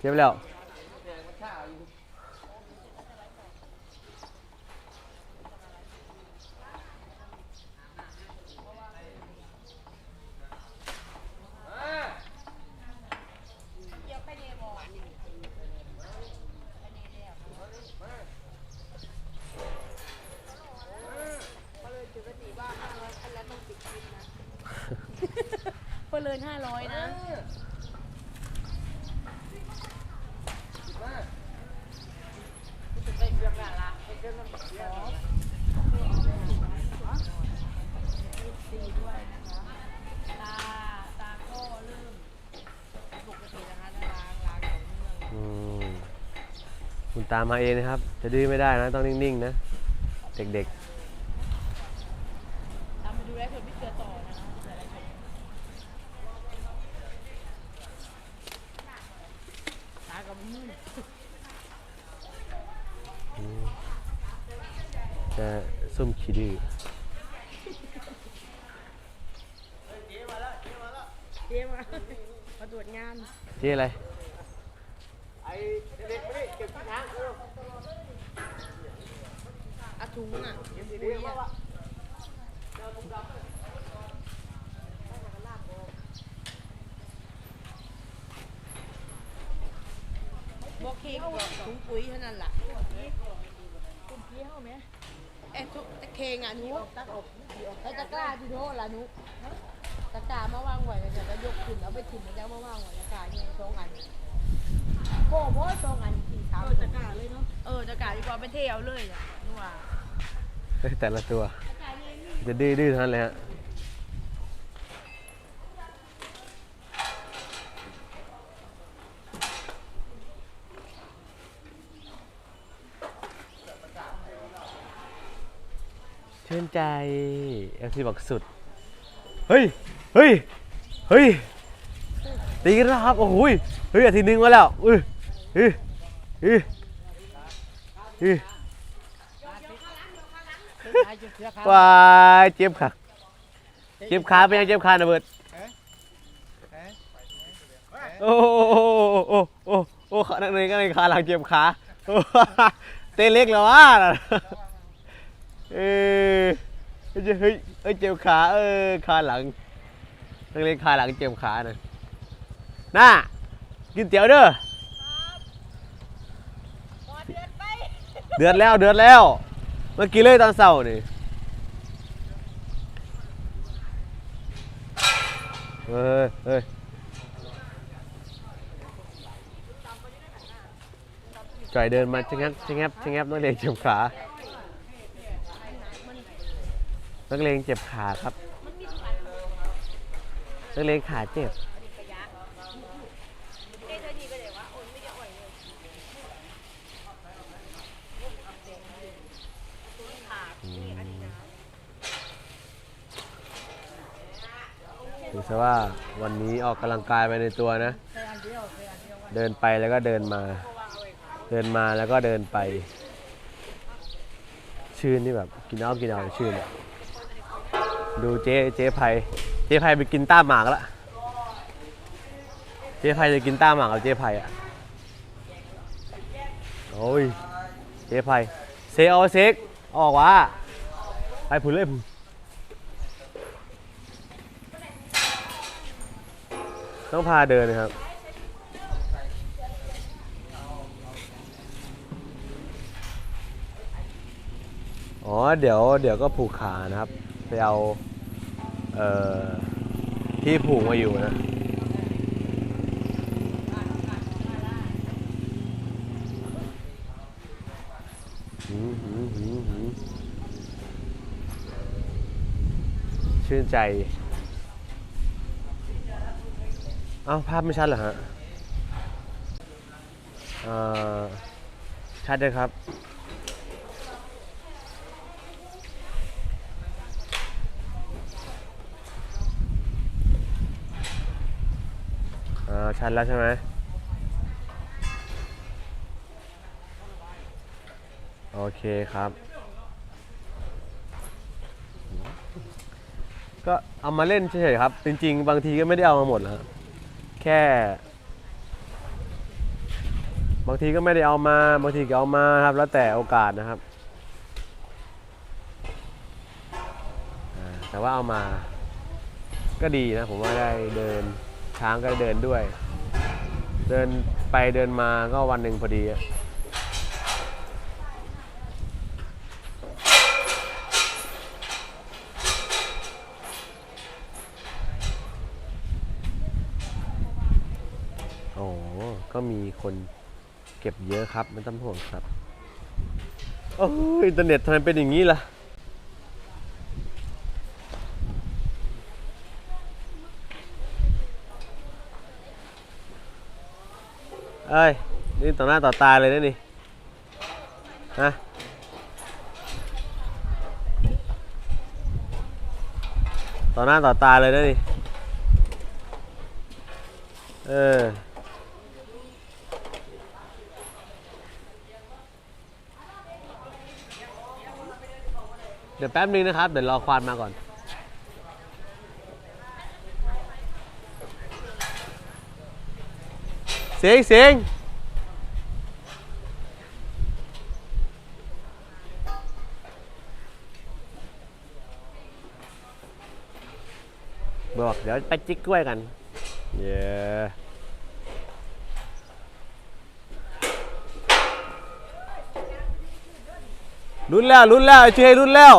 เจ็บแล้ว เพื่อเลยห้าร้อยนะ ตา ตาก็เริ่มปกตินะคะถ้าล้างล้างต่อเนื่อง อืมคุณ ตามมาเองนะครับ จะดื้อไม่ได้นะ ต้องนิ่งๆนะ เด็กตามมาดูแลคนพี่เสือต่อนะคะเสืออะไรชมตากับมือๆจะซุ่มขี้ดื้อเจ๊มามาตรวจงาน เจ๊อะไรอาถุงอะปุ๋ยอะบอกเค้กบอกถุงปุ๋ยเท่านั้นล่ะถุงปุ๋ยเท่าไหมเอ๊ะตะเคงอะหนูตักอกแล้วตะกร้าที่โน่ล่ะหนูตะกร้ามาวางไว้แล้วจะยกขึ้นเอาไปถิ่มแล้วมาวางไว้ตะกร้าเนี่ยสองอันโบ้โบ้สองอัน สี่สามตะกร้าเลยเนาะเออตะกร้าดีกว่าไปเที่ยวเลยอะนัวเฮ้ยแต่ละตัวตะกร้าเนี่ยนี่จะดื้อดื้อๆทั้งนั้นเลยฮะชื่นใจเอฟซีบอกสุด เฮ้ย เฮ้ย เฮ้ย ตีกันแล้วครับ โอ้โหยเฮ้ยอาทิตย์หนึงมาแล้วอืออือ อืออือว้ายเจ็บขาเจ็บขาเป็นยังเจ็บขานะเบิดโอ้โอ้โอ้โอ้โอ้ขานักเรียก็เลยขาหลังเจ็บขาเต้นเล็กแล้ววะเออเฮ้ยเฮ้ยเจ็บขาเออขาหลังนักเรียนขาหลังเจ็บขาน่ะน่ากินเตี๋ยวเด้อ เดือดแล้วเดือดแล้ว เมื่อกี้เลยตอนเสาร์นี่เฮ้ยเฮ้ยจ่อยเดินมาชะงับชะงับชะงับนักเลงเจ็บขา นักเลงเจ็บขาครับนักเลงขาเจ็บ ถือซะ ว่าวันนี้ออกกำลังกายไปในตัวนะ เดินไปแล้วก็เดินมา เดินมาแล้วก็เดินไป ชื่นนี่แบบกินเอากินเอาชื่นดูเจ๊เจ๊ไพเจ๊ไพไปกินต้าหมากละเจ๊ไพจะกินต้าหมากกับเจ๊ไพอะโอ้ยเจ๊ไพเซเอาเซ็กออกวะไปผุนเลยผุน ต้องพาเดินนะครับ อ๋อ เดี๋ยว เดี๋ยวก็ผูกขานะครับ ไปเอา เอ่อ ที่ผูกมาอยู่นะหืมหืมหืมหืมชื่นใจ เอ้าภาพไม่ชัดเหรอฮะเอ่อชัดเลยครับ อ่า ชัดแล้วใช่ไหมโอเคครับ ก็เอามาเล่นเฉยๆครับ จริงๆ บางทีก็ไม่ได้เอามาหมดหรอกครับ แค่ บางทีก็ไม่ได้เอามา บางทีก็เอามาครับ แล้วแต่โอกาสนะครับ แต่ว่าเอามา ก็ดีนะ ผมว่าได้เดินช้างก็ได้เดินด้วย เดินไปเดินมาก็วันหนึ่งพอดีอะโอ้ ก็มีคนเก็บเยอะครับไม่ต้องห่วงครับ โอ้ยอินเทอร์เน็ตทำไมเป็นอย่างนี้ล่ะ เอ้ย นี่ต่อหน้าต่อตาเลยนะนี่ ฮะต่อหน้าต่อตาเลยนะนี่ เออ เดี๋ยวแป๊บนึงนะครับ เดี๋ยวรอควานมาก่อน เสียงเสียงบอกเดี๋ยวไปจิกกล้วยกัน เย้ รุ่นแล้วรุ่นแล้วไอ้เชยรุ่นแล้ว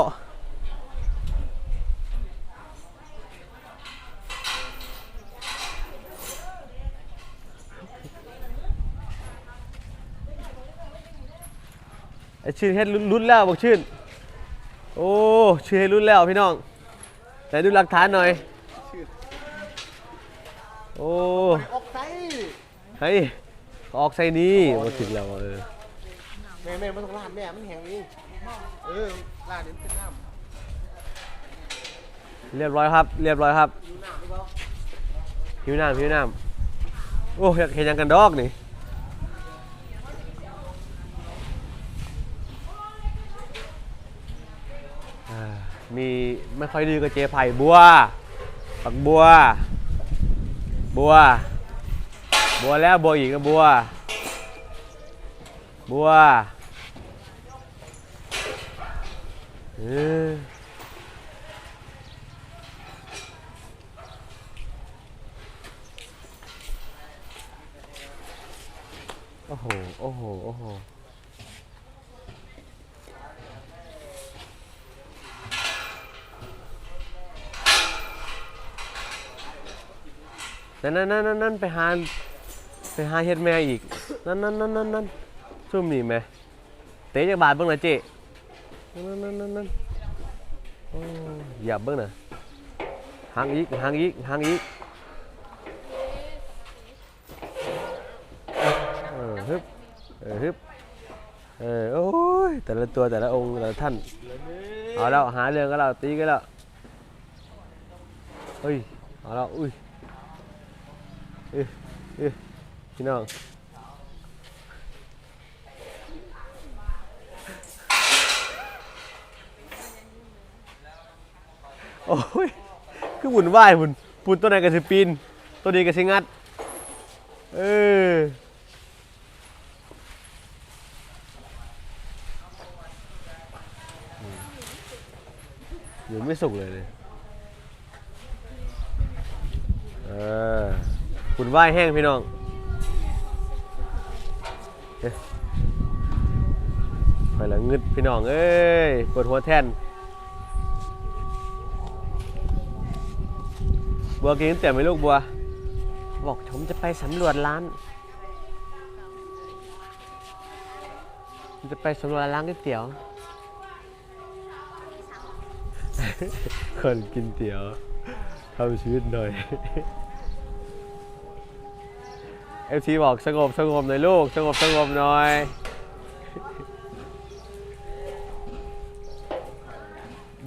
ไอ้ชื่นเฮ็ดรุ่นแล้วบอกชื่นโอ้ชื่อเฮ็ดรุ่นแล้วพี่น้องไหนดูหลักฐานหน่อยโอ้ออกไซเฮ้ยออกไซนี้มาถึงแล้วเออแม่แม่มันต้องลาดแม่มันแห้งเองเออลาดเดี๋ยวมันเป็นน้ำเรียบร้อยครับ เรียบร้อยครับดูน้ำหรือเปล่าหิวน้ำหิวน้ำโอ้อยากเห็นหยังกันดอกนี่อ่ามีไม่ค่อยดีกับเจไผ่บัวผักบัว บัว บัวแล้วบัวอีกนะบัว บัว เออโอ้โห โอ้โห โอ้โห นั่นนั่นนั่นนั่นไปหา ไปหาเฮ็ดแม่อีก นั่นนั่นนั่นนั่นนั่นซุ่มนี่แม่เตะจากบาทเบิ่งหน่อยเจ๊ นั่นนั่นนั่นนั่นโอ้อย่าเบิ่งนะหางอีกหางอีกหางอีกเออฮึบเออฮึบเออโอ้ยแต่ละตัวแต่ละองค์แต่ละท่านเอาแล้วหาเรื่องกันแล้วตีกันแล้วเฮ้ยเอาแล้วอุ้ยเอ้ยเอ้ยพี่น้อง โอ้ยคือหมุนว่ายหมุนปุ่นตัวไหนก็สิปีนตัวนี้ก็สิงัด เออยังไม่สุกเลยเลยเออคุณว่ายแห้งพี่น้องเอ๊ะไปละงึดพี่น้อง เอ้ยปวดหัวแท่น บัวกินแต่ไม่ลูกบัว บอกผมจะไปสำรวจร้านผมจะไปสำรวจร้านก๋วยเตี๋ยว คนกินเตี๋ยวทำชีวิตหน่อยเอฟซีบอกสงบสงบหน่อยลูก สงบสงบหน่อย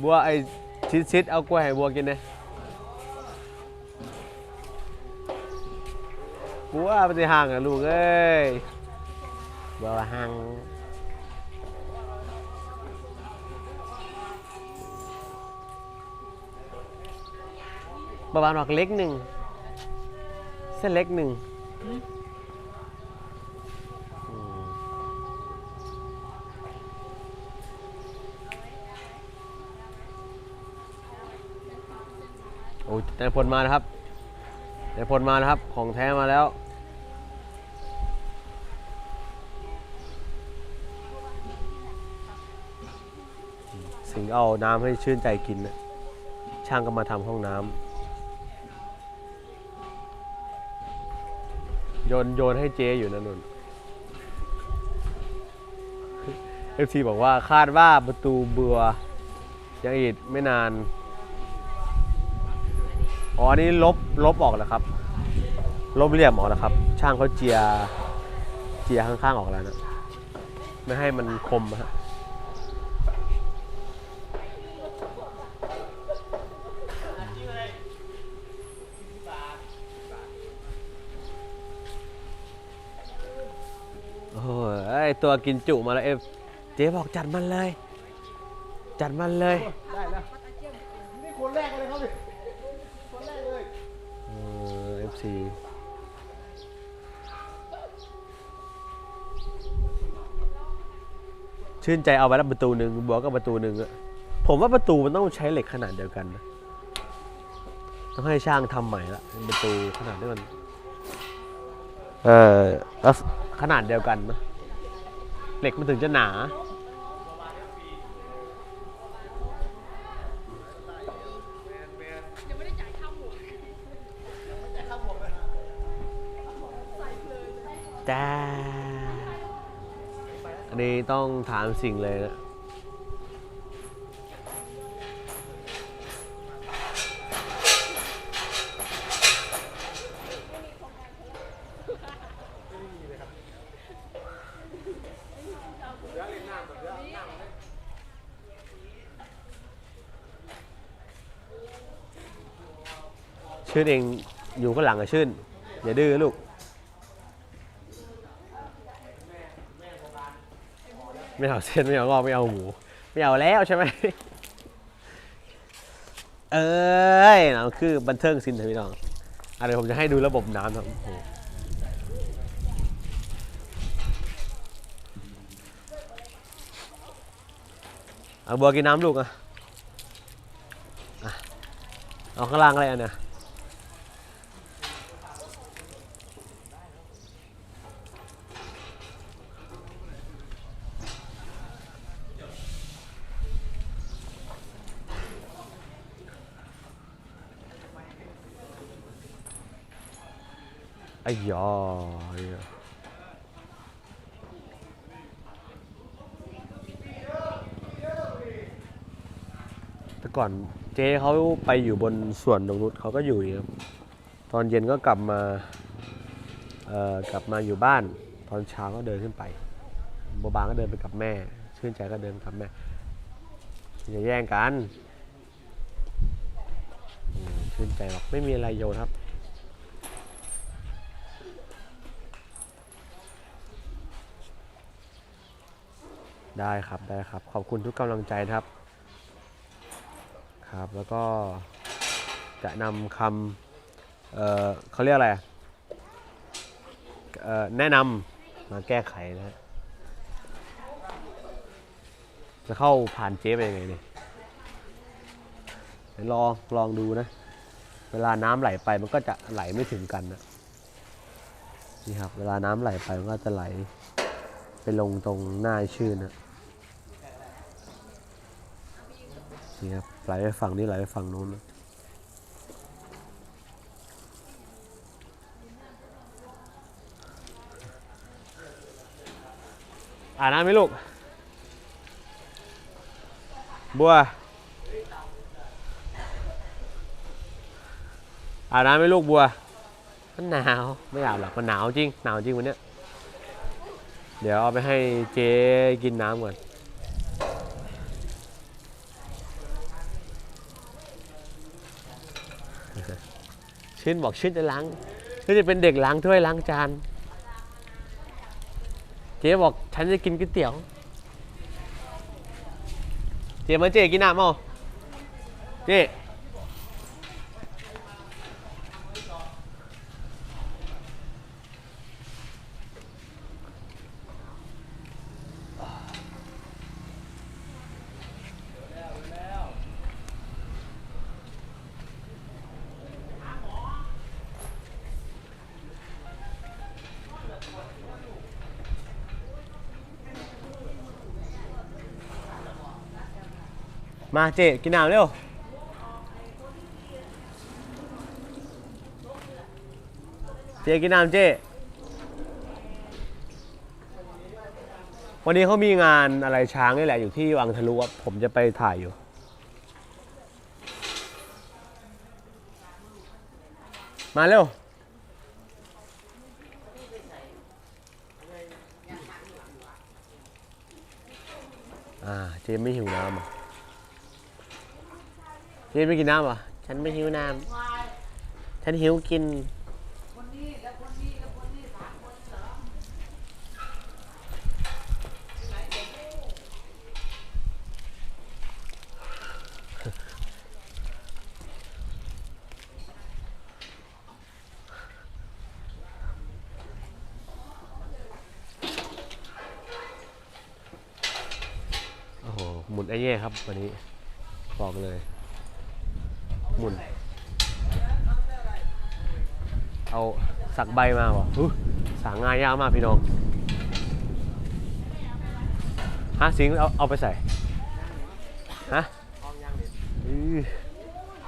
บัวไอชิดชิดเอากล้วยให้บัวกินนะ กูว่ามันจะห่างอะลูกเอ้ยบ่ห่างบ่ะาณออกเล็กหนึ่งเส้นเล็กหนึ่งโอ้ยแต่ผลมานะครับ นายพลมานะครับ ของแท้มาแล้ว สิงเอาน้ำให้ชื่นใจกินนะช่างก็มาทำห้องน้ำโยนโยนให้เจอยู่นะนุ่นเอฟซีบอกว่าคาดว่าประตูเบือยังอีกไม่นาน อ๋ออันนี้ลบลบออกแล้วครับ ลบเหลี่ยมออกแล้วครับ ช่างเขาเจียเจียข้างๆออกแล้วนะไม่ให้มันคมฮะโอ้ยตัวกินจุมาแล้วเอฟเจ๊บอกจัดมันเลย จัดมันเลย ได้แล้วนี่คนแรกเลยครับ อฟซีชื่นใจเอาไปแล้วประตูหนึ่งบวกกับประตูหนึ่งอะผมว่าประตูมันต้องใช้เหล็กขนาดเดียวกันนะต้องให้ช่างทำใหม่ละเป็นประตูขนาดที่มันเออแล้วขนาดเดียวกันนะเหล็กมันถึงจะหนา จ้า อันนี้ต้องถามสิ่งเลยนะ ชื่นเองอยู่ข้างหลังอะชื่น อย่าดื้อลูก ไม่เอาเส้นไม่เอางอกไม่เอาหมู ไม่เอาแล้วใช่ไหมเอ้ยนะคือบันเทิงสินเถอะพี่น้องอะเดี๋ยวผมจะให้ดูระบบน้ำครับโอ้โหเอาบัวกินน้ำลูกอะเอาข้างล่างอะไรอันเนี่ย ไอ้ยอเหี้ยแต่ก่อนเจ๊เขาไปอยู่บนสวนนงนุชเขาก็อยู่อย่ครับ ตอนเย็นก็กลับมา เอ่อ กลับมาอยู่บ้าน ตอนเช้าก็เดินขึ้นไปโบบางก็เดินไปกับแม่ ชื่นใจก็เดินกับแม่ อย่าแย่งกัน ชื่นใจบอกไม่มีอะไรโยนครับ ได้ครับได้ครับ ขอบคุณทุกกำลังใจนะครับ ครับแล้วก็จะนำคำเออเขาเรียกอะไรเออแนะนำมาแก้ไขนะฮะจะเข้าผ่านเจ๊ไปยังไงเนี่ยลองลองดูนะ เวลาน้ำไหลไปมันก็จะไหลไม่ถึงกันนะนี่ครับ เวลาน้ำไหลไปมันก็จะไหล ไปลงตรงหน้าไอ้ชื่นนะนี่ครับไหลไปฝั่งนี้ไหลไปฝั่งนู้นนะอ่านน้ำไหมลูก บัว อาบน้ำไหมลูกบัว มันหนาว ไม่อาบหรอก มันหนาวจริง หนาวจริงวันเนี้ย เดี๋ยวเอาไปให้เจ๊กินน้ำก่อน ชื่นบอกชื่นจะล้างชื่นจะเป็นเด็กล้างถ้วยล้างจาน เจ๊บอกฉันจะกินก๋วยเตี๋ยว เจ๊มาเจ๊กินน้ำเอาเจ๊ มาเจกินน้ำเร็วเจกินน้ำเจวันนี้เขามีงานอะไรช้างนี่แหละอยู่ที่วังทะลุผมจะไปถ่ายอยู่มาเร็ว อ่า เจมไม่หิวน้ำอะเจมไม่กินน้ำอะฉันไม่หิวน้ำฉันหิวกิน โอ้โห หมุนไอ้แย่ครับ วันนี้บอกเลย หมุน เอาสักใบมาบอกสางงานยากมากพี่น้องฮะสิงเอาเอาไปใส่ฮะอื้อ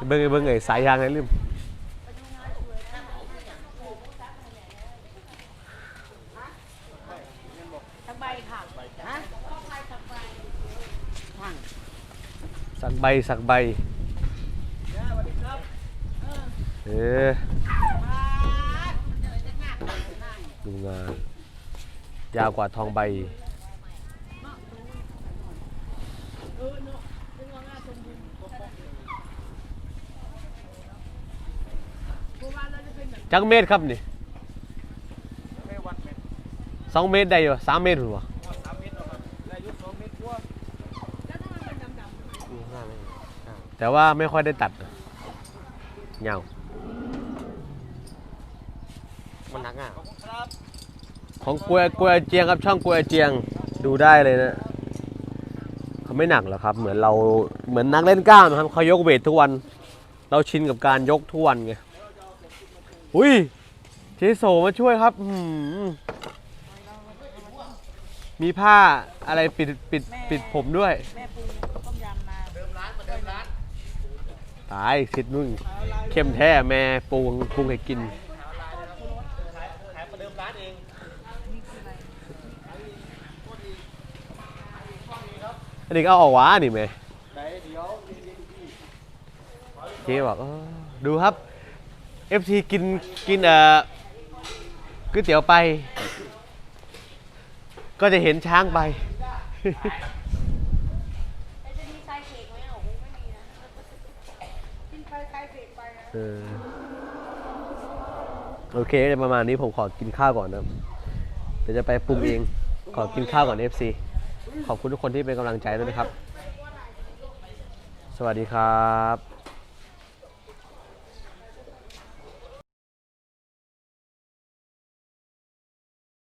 เบิ้งไอ้เบิ้งไอ้สายยางไอ้ลืม ทั้งใบค่ะฮะ สัก ใบสักใบเออดูงานยาวกว่าทองใบจักเมตรครับนี่สองเมตรได้อยู่สามเมตรหรือวะ แต่ว่าไม่ค่อยได้ตัดนะเงามันหนักอะของกล้วยกล้วยเจียงครับช่องกล้วยเจียงดูได้เลยนะเขาไม่หนักหรอกครับ เหมือนเราเหมือนนักเล่นกล้ามนะครับเขายกเวททุกวัน เราชินกับการยกทุกวันไงอุ้ยเจโซมาช่วยครับอื้อหือมีผ้าอะไรปิดปิดปิดผมด้วยแม่ปรุงต้มยำมา ตายสิทธิ์มึงเข้มแท้แม่ปรุงปรุงให้กินอันนี้ก็เอาออกหวานี่แม่ไหนเดี๋ยวเจ๊บอกดูครับ FC กินกินเอ่อก๋วยเตี๋ยวไป ก็จะเห็นช้างไป จะมีไส้เค้กไหมอะคงไม่มีนะกินไปไส้เค้กไปนะ เออโอเคเดี๋ยวประมาณนี้ผมขอกินข้าวก่อนนะเดี๋ยวจะไปปรุงเองขอกินข้าวก่อนเอฟซีขอบคุณทุกคนที่เป็นกำลังใจด้วยนะครับ สวัสดีครับ